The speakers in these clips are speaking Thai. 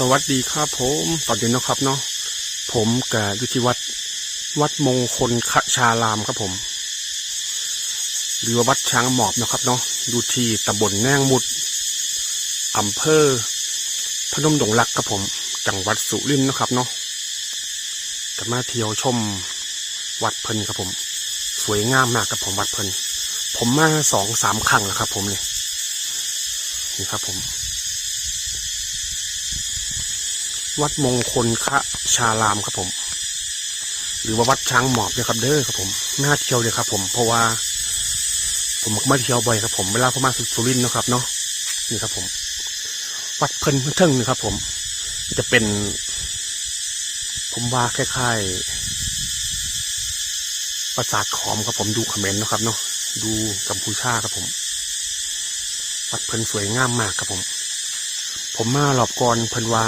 สวัสดีครับผมตอนนี้นะครับเนาะผมกับยุทธิวัดวัดมงคลคชารามครับผม หรือว่าวัดช้างหมอบนะครับเนาะอยู่ที่ตำบลแนงมุดอำเภอ พนมดงรักครับผม จังหวัดสุรินทร์นะครับเนาะจะมาเที่ยวชมวัดเพิ่นครับผม สวยงามมากครับผมวัดเพิ่นผมมาสองสามครั้งแล้วครับ ผมเนี่ยนี่ครับผม วัดมงคลคะชารามครับผม หรือว่าวัดช้างหมอบเนี่ยครับ เด้อครับผมน่าเที่ยวเลยครับ ผมเพราะว่า ผมมักมาเที่ยวบ่อยครับ ผมเวลาผมมาสุรินทร์นะครับเนาะนี่ครับ ผม วัดเพิ่นเทิงนี่ครับ ผม จะเป็น ผมว่าคล้ายๆปราสาทขอมครับผมดูเขมรเนะครับ เนาะดูกัมพูชาครับผม วัดเพิ่นสวยงามมากครับผม ผมมาหลอบก่อนเพิ่นว่า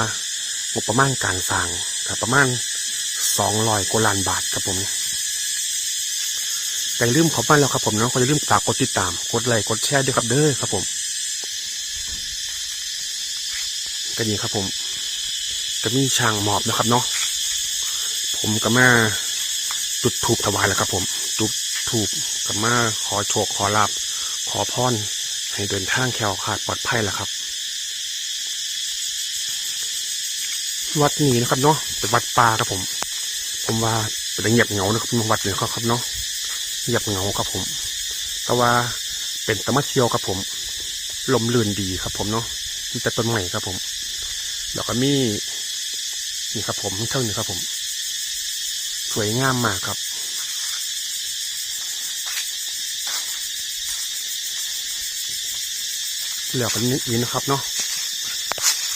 งบประมาณการสร้างครับประมาณสองร้อยกว่าล้านบาทครับผมแต่อย่าลืมขอบ้านแล้วครับผมเนาะก็อย่าลืมฝากกดติดตาม กดไลค์กดแชร์ด้วยครับเด้อครับผมก็นี่ครับผมก็มีช่างหมอบนะครับเนาะผมก็มาจุดถูกถวายแล้วครับผม จุดถูกก็มาขอโชคขอลาบขอพรให้เดินทางแคล้วคลาดปลอดภัยแล้วครับ วัดนี้นะครับเนาะเป็นวัดป่าครับผม ผมว่าเป็นเงียบเหงานะครับวัดเนี่ยครับเนาะเงียบเหงาครับผมแต่ว่าเป็นตะมัเที่ยวครับผม ลมลื่นดีครับผมเนาะมีแต่ต้นใหม่ครับผมแล้วก็มีนี่ครับผมเท่านี้ครับผม สวยงามมากครับแล้วก็นี้นะครับเนาะ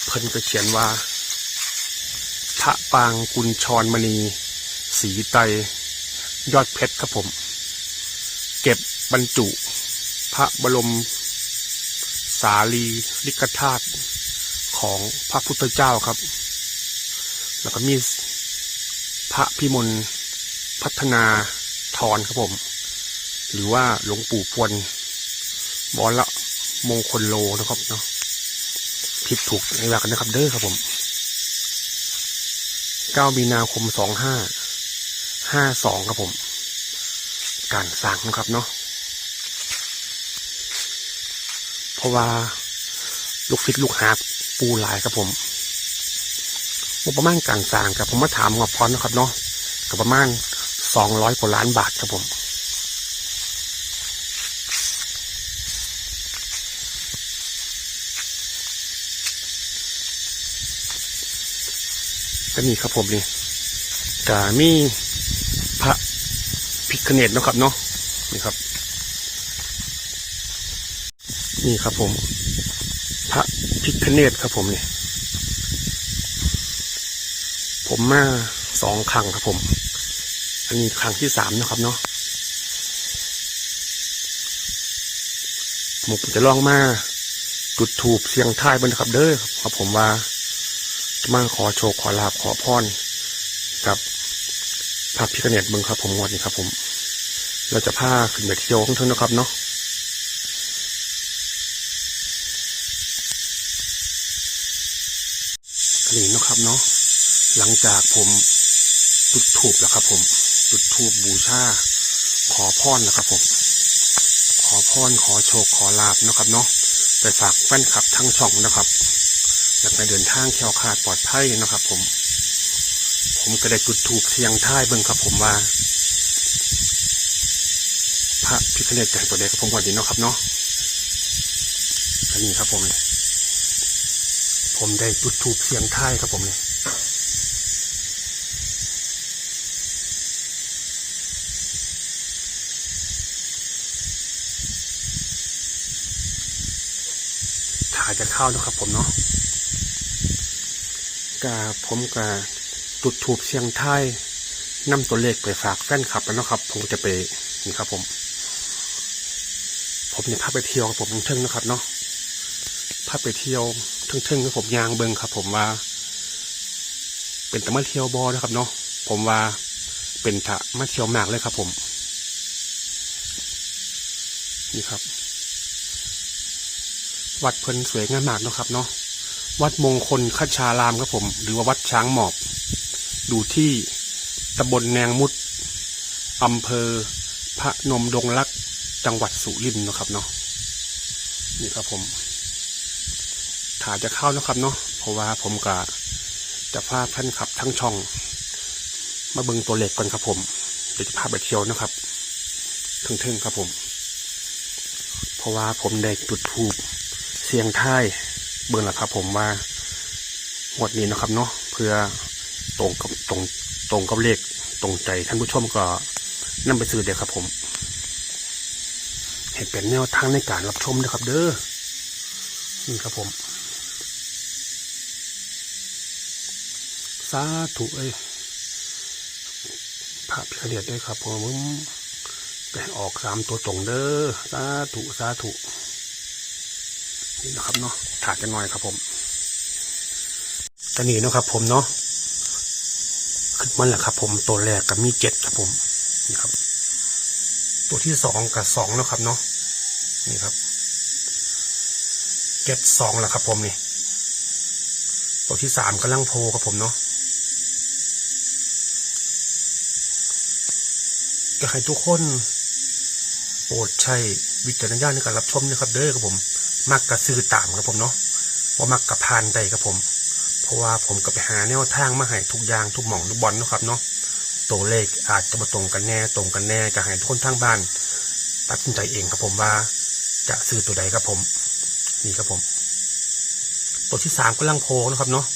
เพิ่นก็เขียนว่า พระปางกุญชรมณี สีไต ยอดเพชรครับผม เก็บบรรจุ พระบรม สารีริกธาตุของพระพุทธเจ้าครับ แล้วก็มีพระพิมลพัฒนาธรครับผม หรือว่าหลวงปู่พวนบอลละมงคลโลนะครับเนาะผิดถูกในว่ากันนะครับเด้อครับผม 9 มีนาคม 25 52 ครับผม การสั่งนะครับเนาะเพราะว่าลูกศิษย์ลูกหาปูหลายครับผมงบประมาณการสร้างครับผมมาถามงบพรนะครับเนาะกับประมาณ 200 กว่าล้านบาทครับผม ก็นี่ครับผมนี่กามีพระพิคเนตนาะครับเนาะนี่ครับ นี่ครับผม พระพิคเนตครับผมนี่ผมมาสองครั้งครับผม อันนี้ครั้งที่สามนะครับเนาะผมจะลองมาจุดถูบเสียงท้ายบนครับเด้อครับผมว่า มาขอโชคขอลาบขอพรกับพระพิฆเนตเมืองครับ ผมงวดนี้ครับ ผม เราจะพาขึ้นไปเที่ยวของเท่านนะครับเนาะนนี้นะครับเนาะหลังจากผมจุดถูกแล้วครับ ผมจุดถูกบูชาขอพรนะครับ ผม ขอพรขอโชคขอลาบนะครับ เนาะไปฝากแฟนคลับทั้งช่องนะครับ อยากไปเดินทางแควคาดปลอดภัยนะครับ ผม ผมก็ได้จุดถูกเสียงท้ายเบิ่งครับ ผมว่า พระพิฆเนศใจตัวเด็กผมก่อนดีเนาะครับเนาะอันนี้ครับ ผมเนี่ยผมได้จุดถูกเสียงท้ายครับผมเนี่ยถ่ายจะเข้านะครับผมเนาะ กาผมกาจุดถูกเสียงไทยนำตัวเลขไปฝากแฟนคลับแล้วนะครับ ผมจะไปนี่ครับ ผม ผมเนี่ยพาไปเที่ยวครับผมเทิงนะครับ เนาะพาไปเที่ยวเทิงๆกับผมยางเบิงครับ ผมว่า เป็นตะมาเที่ยวบอนะครับ เนาะผมว่าเป็นตะมาเที่ยวมากเลยครับ ผม นี่ครับ วัดเพิ่นสวยงามมากเนาะครับ เนาะ วัดมงคลคชารามครับผม หรือว่าวัดช้างหมอบอยู่ที่ตำบลแนงมุดอำเภอพระนมดงรักจังหวัดสุรินทร์นะครับเนาะนี่ครับผมถ่ายจะเข้านะครับเนาะเพราะว่าผมกะจะพาท่านขับทั้งช่อง มาเบิงตัวเลขก่อนครับผมเดี๋ยวจะพาไปเที่ยวนะครับทึ่งๆครับผม เพราะว่าผมได้จุดทูบเสียงท้าย เบิ่งแล้วครับ ผมว่างวดนี้นะครับเนาะเพื่อตรงกับตรงตรงกับเลขตรงใจท่านผู้ชมก็นั่ไปซื้อเดี๋ยวครับ ผมเห็นเป็นแนวทางในการรับชมนะครับ เด้อนี่ครับผมสาธุเอ้ยพระพิฆเนตด้วยครับ ผมแต่ออกสามตัวตรงเด้อสาธุสาธุ นี่นะครับเนาะถาดกันหน่อยครับผมตอนนี้นะครับ ผมเนาะขึ้นมันแหละครับ ผมตัวแรกกับมีเจ็ดครับผมนี่ครับ ตัวที่สองกับสองเนาะครับเนาะนี่ครับเจ็ดสองแหละครับ ผมนี่ตัวที่สามกำลังโพครับผมเนาะก็ให้ทุกคนโปรดใช้วิจารณญาณในการรับชมนะครับ เด้อครับผม มักกระซื้อตามครับผมเนาะว่ามักกระพานใดครับผม เพราะว่าผมก็ไปหาแนวทางมาให้ทุกอย่างทุกหม่องทุกบอลนะครับเนาะตัวเลขอาจจะมาตรงกันแน่ตรงกันแน่ก็ให้ทุกคนทางบ้านตัดสินใจเองครับผมว่า จะซื้อตัวใดครับผมนี่ครับผม ตัวที่สามก็ลังโพนะครับเนาะ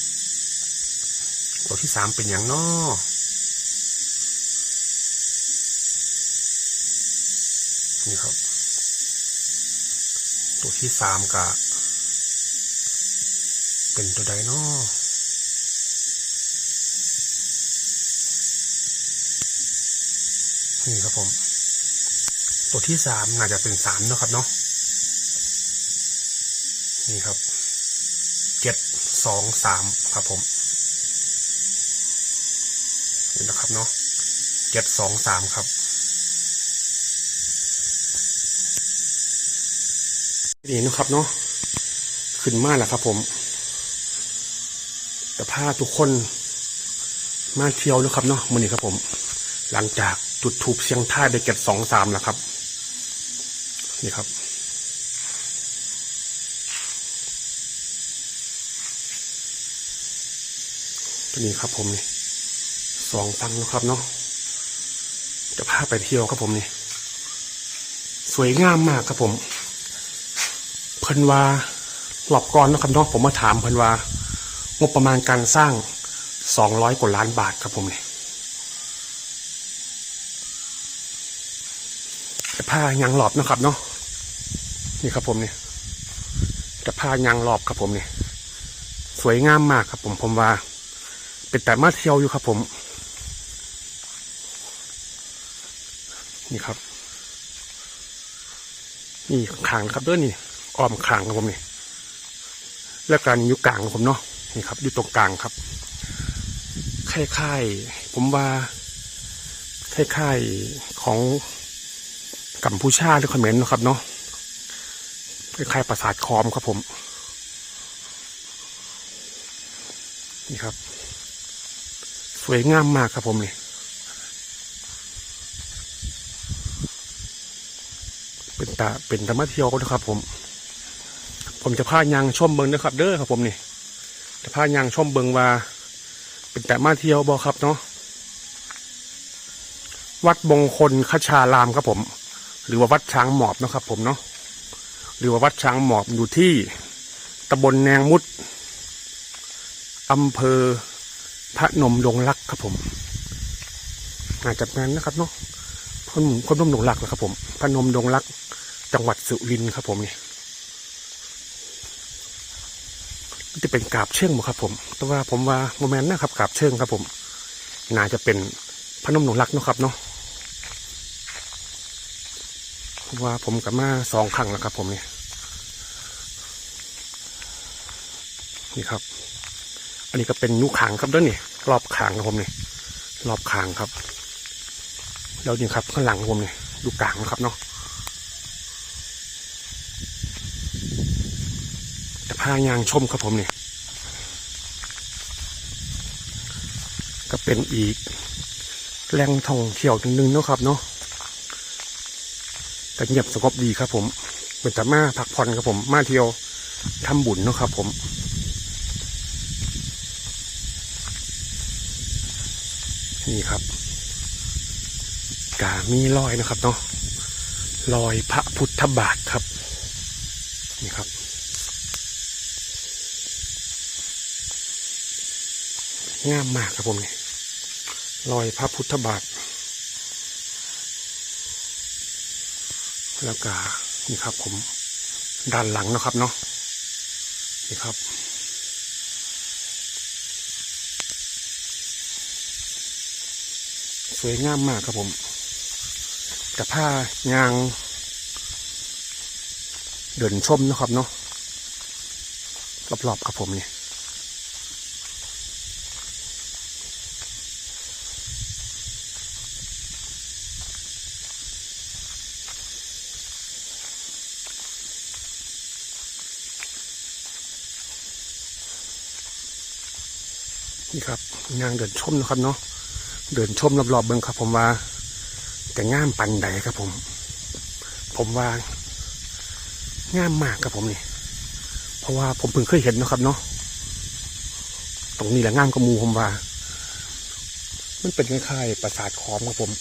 ตัวที่สามเป็นอย่างนาะนี่ครับ ตัวที่สามกะ เป็นตัวใดเนาะนี่ครับผม ตัวที่สามน่าจะเป็นสามเนาะครับเนาะนี่ครับเจ็ดสองสามครับผมนี่นะครับเนาะเจ็ดสองสามครับ นี่นะครับเนาะขึ้นมาแล้วครับ ผมแต่พาทุกคนมาเที่ยวนะครับเนาะมื่อนี้ครับผม หลังจากจุดทูบเสียงท่าได้เก็บสองสามแล้วครับ นี่ครับ ตัวนี้ครับผมนี่สองฟังนะครับเนาะจะพาไปเที่ยวครับผมนี่ สวยงามมากครับผม เพิ่นว่าหลอบก่อนนะครับเนาะผมมาถามเพิ่นว่างบประมาณการสร้างสองร้อยกว่าล้านบาทครับผมเนี่ยจะผ้ายางหลอบนะครับเนาะนี่ครับผมเนี่ยจะผ้ายางหลอบครับผมเนี่ยสวยงามมากครับผมผมว่า เป็นแต่มาเที่ยวอยู่ครับผม นี่ครับ นี่ขางครับเด้อนี่ อ้อมขางครับผมนี่แล้วการอยู่กลางผมเนาะนี่ครับ อยู่ตรงกลางครับคล้ายๆผมว่าคล้ายๆของกัมพูชาหรือเขมรนะครับเนาะคล้ายๆปราสาทคอมครับผม นี่ครับ สวยงามมากครับผมนี่เป็นตาเป็นธรรมะเที่ยวนะครับผม ผมจะพายางชมเบิงนะครับ เด้อครับผมนี่จะพายางชมเบิงว่า เป็นแต่มาเที่ยวบอครับเนาะวัดมงคลคชารามครับผม หรือว่าวัดช้างหมอบนะครับ ผมเนาะหรือว่าวัดช้างหมอบอยู่ที่ตำบลแนงมุดอำเภอพระนมดงรักครับผมอาจจะนั้นนะครับเนาะพนมพนมดงรักนะครับผมพระนมดงรักจังหวัดสุรินทร์ครับผมนี่มัน จะเป็นกาบเชิงบ่ครับผม แต่ว่าผมว่าโมเมนต์นะครับกาบเชิงครับผม น่าจะเป็นพนมหนองรักเนาะครับเนาะว่าผมกับมาสองครั้งแล้วครับ ผมเนี่ยนี่ครับ อันนี้ก็เป็นยุขางครับด้วยนี่รอบขางครับผมนี่รอบขางครับ แล้วนี่ครับข้างหลังผมนี่ดูกลางนะครับเนาะ พายางชมครับผมเนี่ยก็เป็นอีกแรงท่องเที่ยวหนึ่งนะครับเนาะแต่เงียบสงบดีครับผมเหมือนจะมาพักผ่อนครับผม มาเที่ยวทำบุญนะครับผมนี่ครับกามีลอยนะครับเนาะลอยพระพุทธบาทครับ นี่ครับ งามมากครับผมนี่รอยพระพุทธบาท แล้วก็นี่ครับผมด้านหลังนะครับเนาะนี่ครับสวยงามมากครับผมกับผ้ายาง เดินชมนะครับเนาะรอบๆครับผมเนี่ย นี่ครับยางเดินชมนะครับเนาะเดินชมรอบๆเบิ้งครับ ผมว่าแต่ง่ามปันใดครับผม ผมว่างามมากครับผมนี่ เพราะว่าผมเพิ่งเคยเห็นนะครับเนาะตรงนี้แหละงามกระมูผมว่า มันเป็นคล้ายๆปราสาทขอมครับผม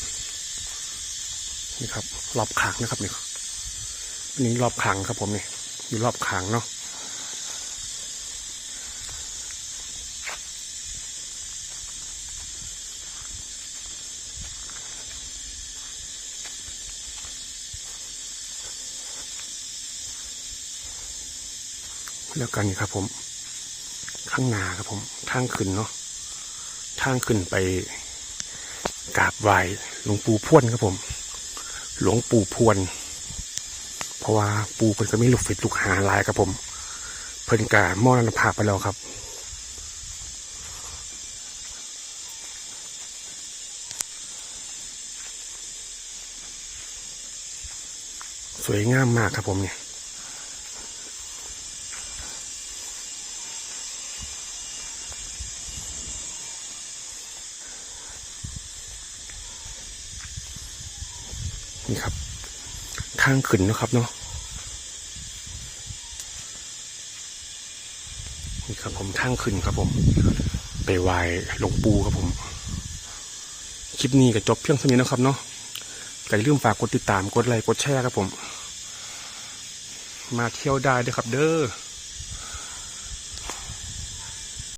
นี่ครับรอบขางนะครับนี่อันนี้รอบขางครับผมนี่อยู่รอบขางเนาะ แล้วกันครับผม ข้างหน้าครับผม ทางขึ้นเนาะทางขึ้นไปกราบไหว้หลวงปู่พวนครับผม หลวงปู่พวน เพราะว่าปู่เพิ่นก็มีลูกศิษย์ลูกหาหลายครับผม เพิ่นกามรณภาพไปแล้วครับสวยงามมากครับผมเนี่ย นี่ครับ ทางขึ้นนะครับเนาะนี่ครับผมทางขึ้นครับผม ไปไหว้หลวงปู่ครับผม คลิปนี้ก็จบเพียงเท่านี้นะครับเนาะอย่าลืมฝากกดติดตามกดไลค์กดแชร์ครับผม มาเที่ยวได้ด้วยครับเด้อ